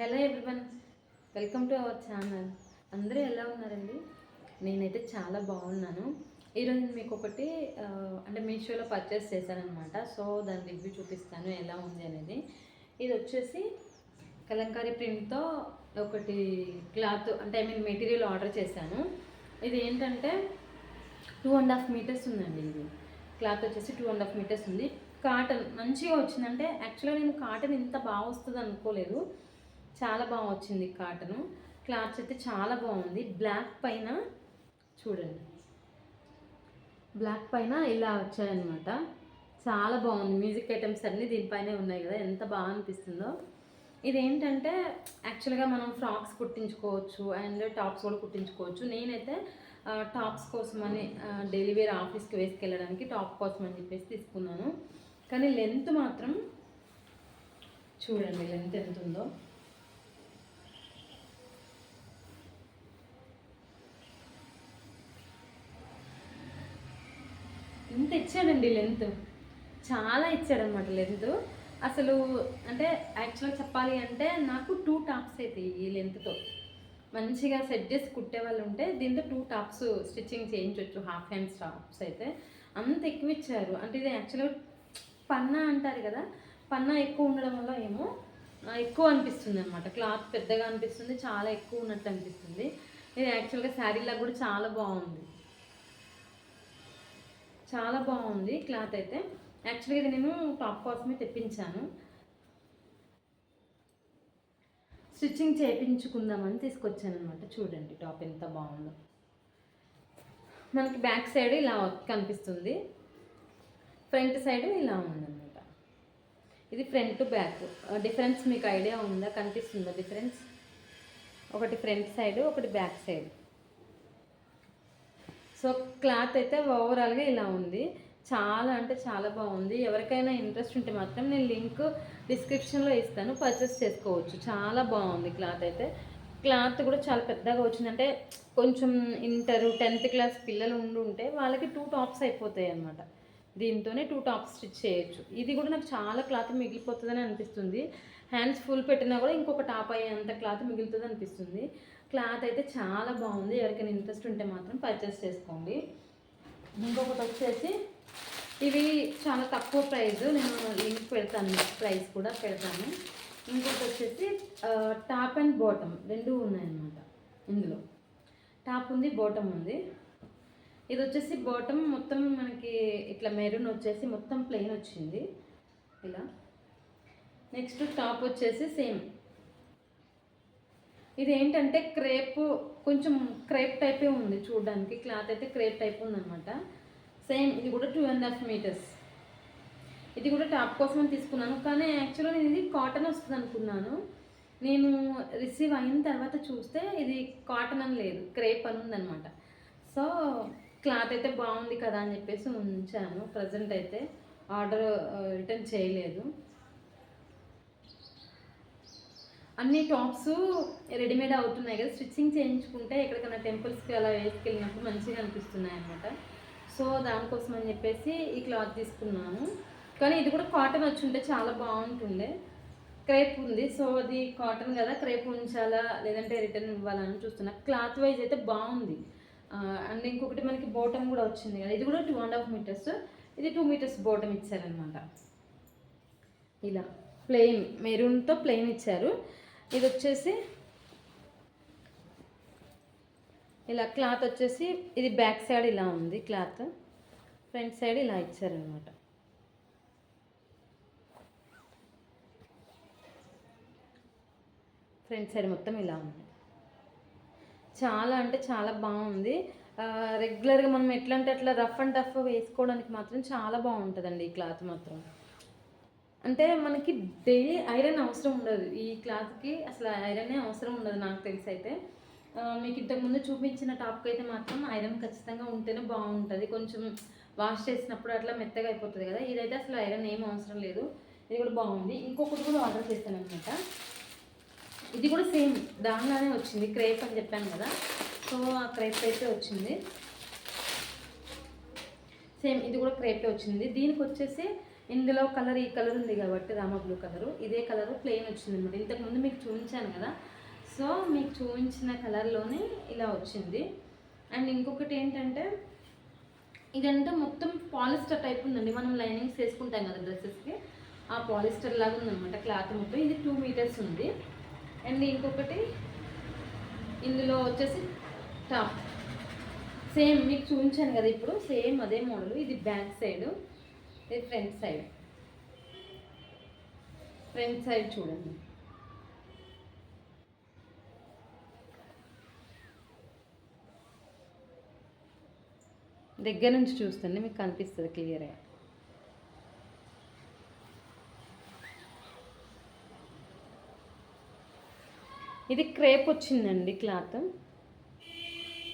Hello everyone welcome to our channel. అందరూ ఎలా ఉన్నారండి? నేనైతే చాలా బాగున్నాను. ఈరోజు మీకు ఒకటి అంటే మీషోలో పర్చేస్ చేశానమాట సో దాని రివ్యూ చూపిస్తాను ఎలా ఉంది అనేది. ఇది వచ్చేసి కలంకారీ ప్రింట్తో ఒకటి క్లాత్ అంటే ఐ మీన్ మెటీరియల్ ఆర్డర్ చేశాను. ఇది ఏంటంటే టూ అండ్ హాఫ్ మీటర్స్ ఉందండి ఇది. క్లాత్ వచ్చేసి టూ అండ్ హాఫ్ మీటర్స్ ఉంది. కాటన్ మంచిగా వచ్చిందంటే యాక్చువల్గా నేను కాటన్ ఇంత బాగా వస్తుంది అనుకోలేదు చాలా బాగా వచ్చింది కాటన్. క్లాత్స్ అయితే చాలా బాగుంది. బ్లాక్ పైన చూడండి. బ్లాక్ పైన ఇలా వచ్చాయన్నమాట. చాలా బాగుంది. మ్యూజిక్ ఐటమ్స్ అన్నీ దీనిపైనే ఉన్నాయి కదా. ఎంత బాగా అనిపిస్తుందో. ఇది ఏంటంటే యాక్చువల్గా మనం ఫ్రాక్స్ కుట్టించుకోవచ్చు. అండ్ టాప్స్ కూడా కుట్టించుకోవచ్చు. నేనైతే టాప్స్ కోసమని డైలీ వేర్ ఆఫీస్కి వేసుకెళ్ళడానికి టాప్ కోసం అని చెప్పేసి తీసుకున్నాను. కానీ లెంత్ మాత్రం చూడండి లెంత్ ఎంత ఉందో ఎంత ఇచ్చాడండి లెంత్. చాలా ఇచ్చాడనమాట లెంత్. అసలు అంటే యాక్చువల్గా చెప్పాలి అంటే నాకు టూ టాప్స్ అయితే ఈ లెంత్తో. మంచిగా సెట్ చేసి కుట్టే వాళ్ళు ఉంటే దీంతో టూ టాప్స్ స్టిచ్చింగ్ చేయించవచ్చు హాఫ్ హ్యాండ్స్ టాప్స్ అయితే. అంత ఎక్కువ ఇచ్చారు. అంటే ఇది యాక్చువల్గా పన్నా అంటారు కదా పన్నా ఎక్కువ ఉండడం వల్ల ఏమో ఎక్కువ అనిపిస్తుంది అనమాట క్లాత్ పెద్దగా అనిపిస్తుంది చాలా ఎక్కువ ఉన్నట్టు అనిపిస్తుంది. ఇది యాక్చువల్గా శారీలా కూడా చాలా బాగుంది. చాలా బాగుంది క్లాత్ అయితే. యాక్చువల్గా ఇది నేను టాప్ కోసమే తెప్పించాను. స్టిచ్చింగ్ చేయించుకుందామని తీసుకొచ్చాను అనమాట చూడండి టాప్ ఎంత బాగుందో. మనకి బ్యాక్ సైడ్ ఇలా కనిపిస్తుంది. ఫ్రంట్ సైడ్ ఇలా ఉందన్నమాట. ఇది ఫ్రంట్ బ్యాక్ డిఫరెన్స్ మీకు ఐడియా ఉందా? కనిపిస్తుందా డిఫరెన్స్ ఒకటి ఫ్రంట్ సైడ్ ఒకటి బ్యాక్ సైడ్ సో క్లాత్ అయితే ఓవరాల్గా ఇలా ఉంది. చాలా అంటే చాలా బాగుంది. ఎవరికైనా ఇంట్రెస్ట్ ఉంటే మాత్రం నేను లింక్ డిస్క్రిప్షన్లో ఇస్తాను. పర్చేస్ చేసుకోవచ్చు. చాలా బాగుంది క్లాత్ అయితే. క్లాత్ కూడా చాలా పెద్దగా వచ్చిందంటే కొంచెం ఇంటర్ టెన్త్ క్లాస్ పిల్లలు ఉండి ఉంటే వాళ్ళకి టూ టాప్స్ అయిపోతాయి అన్నమాట దీంతోనే టూ టాప్స్ స్టిచ్ చేయొచ్చు. ఇది కూడా నాకు చాలా క్లాత్ మిగిలిపోతుందని అనిపిస్తుంది. హ్యాండ్స్ ఫుల్ పెట్టినా కూడా ఇంకొక టాప్ అయ్యేంత క్లాత్ మిగులుతుంది అనిపిస్తుంది. క్లాత్ అయితే చాలా బాగుంది. ఎవరికైనా ఇంట్రెస్ట్ ఉంటే మాత్రం పర్చేస్ చేసుకోండి. ఇంకొకటి వచ్చేసి ఇవి చాలా తక్కువ ప్రైస్ నేను లింక్ పెడతాను ప్రైస్ కూడా పెడతాను. ఇంకొకటి వచ్చేసి టాప్ అండ్ బాటమ్ రెండు ఉన్నాయన్నమాట ఇందులో. టాప్ ఉంది బాటమ్ ఉంది. ఇది వచ్చేసి బాటమ్ మొత్తం మనకి ఇట్లా మెరూన్ వచ్చేసి మొత్తం ప్లెయిన్ వచ్చింది. ఇలా. నెక్స్ట్ టాప్ వచ్చేసి సేమ్ ఇది ఏంటంటే క్రేప్ కొంచెం క్రేప్ టైపే ఉంది చూడడానికి. క్లాత్ అయితే క్రేప్ టైప్ ఉందన్నమాట. సేమ్ ఇది కూడా టూ అండ్ హాఫ్ మీటర్స్ ఇది కూడా టాప్ కోసం తీసుకున్నాను. కానీ యాక్చువల్గా నేను ఇది కాటన్ వస్తుంది అనుకున్నాను. నేను రిసీవ్ అయిన తర్వాత చూస్తే ఇది కాటన్ అని లేదు. క్రేప్ అని ఉందన్నమాట. సో క్లాత్ అయితే బాగుంది కదా అని చెప్పేసి ఉంచాను ప్రజెంట్ అయితే ఆర్డర్ రిటర్న్ చేయలేదు. అన్ని టాప్స్ రెడీమేడ్ అవుతున్నాయి కదా. స్టిచ్చింగ్ చేయించుకుంటే ఎక్కడికైనా టెంపుల్స్కి అలా వేసుకెళ్ళినప్పుడు మంచిగా అనిపిస్తున్నాయి అనమాట సో దానికోసం అని చెప్పేసి ఈ క్లాత్ తీసుకున్నాను. కానీ ఇది కూడా కాటన్ వచ్చి ఉంటే చాలా బాగుంటుండే. క్రేప్ ఉంది. సో అది కాటన్ కదా. క్రేప్ ఉంచాలా? లేదంటే రిటర్న్ ఇవ్వాలని చూస్తున్నా. క్లాత్ వైజ్ అయితే బాగుంది. అండ్ ఇంకొకటి మనకి బోటం కూడా వచ్చింది కదా. ఇది కూడా టూ అండ్ హాఫ్ మీటర్స్ ఇది టూ మీటర్స్ బోటం ఇచ్చారనమాట ఇలా ప్లెయిన్ మెరూన్తో ప్లెయిన్ ఇచ్చారు. ఇది వచ్చేసి ఇలా క్లాత్ వచ్చేసి ఇది బ్యాక్ సైడ్ ఇలా ఉంది క్లాత్ ఫ్రంట్ సైడ్ ఇలా ఇచ్చారనమాట ఫ్రంట్ సైడ్ మొత్తం ఇలా ఉంది. చాలా అంటే చాలా బాగుంది. రెగ్యులర్గా మనం ఎట్లా అంటే అట్లా రఫ్ అండ్ టఫ్ వేసుకోవడానికి మాత్రం చాలా బాగుంటుందండి ఈ క్లాత్ మాత్రం. అంటే మనకి డైలీ ఐరన్ అవసరం ఉండదు. ఈ క్లాత్కి అసలు ఐరనే అవసరం ఉండదు నాకు తెలిసి అయితే మీకు ఇంతకుముందు చూపించిన టాప్కి అయితే మాత్రం ఐరన్ ఖచ్చితంగా ఉంటేనే బాగుంటుంది. కొంచెం వాష్ చేసినప్పుడు అట్లా మెత్తగా అయిపోతుంది కదా. ఇదైతే అసలు ఐరన్ ఏం అవసరం లేదు. ఇది కూడా బాగుంది. ఇంకొకటి కూడా ఆర్డర్ చేశాను అనమాట ఇది కూడా సేమ్ దానిలానే వచ్చింది క్రేప్ అని చెప్పాను కదా. సో ఆ క్రేప్ అయితే వచ్చింది. సేమ్ ఇది కూడా క్రేపే వచ్చింది. దీనికి వచ్చేసి ఇందులో కలర్ ఈ కలర్ ఉంది కాబట్టి రామ బ్లూ కలరు. ఇదే కలర్ ప్లెయిన్ వచ్చింది అనమాట. ఇంతకుముందు మీకు చూపించాను కదా. సో మీకు చూపించిన కలర్లోనే ఇలా వచ్చింది. అండ్ ఇంకొకటి ఏంటంటే ఇదంతా మొత్తం పాలిస్టర్ టైప్ ఉందండి. మనం లైనింగ్స్ వేసుకుంటాం కదా డ్రెస్సెస్కి. ఆ పాలిస్టర్ లాగా ఉందన్నమాట క్లాత్ మొత్తం. ఇది టూ మీటర్స్ ఉంది. అండ్ ఇంకొకటి ఇందులో వచ్చేసి టాప్. సేమ్ మీకు చూపించాను కదా ఇప్పుడు సేమ్ అదే మోడల్ ఇది బ్యాక్ సైడ్ ఇది ఫ్రంట్ సైడ్. ఫ్రంట్ సైడ్ చూడండి. దగ్గర నుంచి చూస్తుంది మీకు కనిపిస్తుంది క్లియర్గా. ఇది క్రేప్ వచ్చిందండి క్లాత్.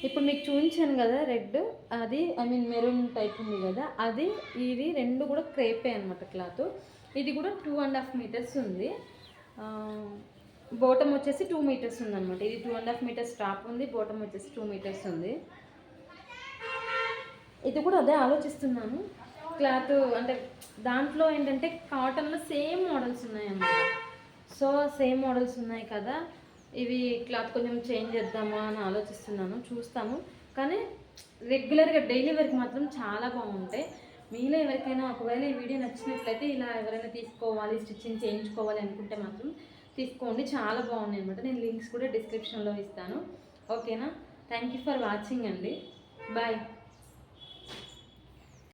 ఇప్పుడు మీకు చూపించాను కదా రెడ్ అది ఐ మీన్ మెరూన్ టైప్ ఉంది కదా అది ఇది రెండు కూడా క్రేపే అనమాట క్లాత్. ఇది కూడా టూ అండ్ హాఫ్ మీటర్స్ ఉంది. బోటం వచ్చేసి టూ మీటర్స్ ఉందన్నమాట. ఇది two and half meters top ఉంది బోటం వచ్చేసి టూ మీటర్స్ ఉంది. ఇది కూడా అదే ఆలోచిస్తున్నాను. క్లాత్ అంటే దాంట్లో ఏంటంటే కాటన్లో సేమ్ మోడల్స్ ఉన్నాయన్నమాట. సో సేమ్ మోడల్స్ ఉన్నాయి కదా. ఇవి క్లాత్ కొంచెం చేంజ్ చేద్దామా అని ఆలోచిస్తున్నాను చూస్తాము. కానీ రెగ్యులర్గా డైలీ వర్క్ మాత్రం చాలా బాగుంటాయి. మీలో ఎవరికైనా ఒకవేళ ఈ వీడియో నచ్చినట్లయితే ఇలా ఎవరైనా తీసుకోవాలి స్టిచ్చింగ్ చేయించుకోవాలి అనుకుంటే మాత్రం తీసుకోండి. చాలా బాగున్నాయి అనమాట నేను లింక్స్ కూడా డిస్క్రిప్షన్లో ఇస్తాను. ఓకేనా? థ్యాంక్ యూ ఫర్ వాచింగ్ అండి. బాయ్.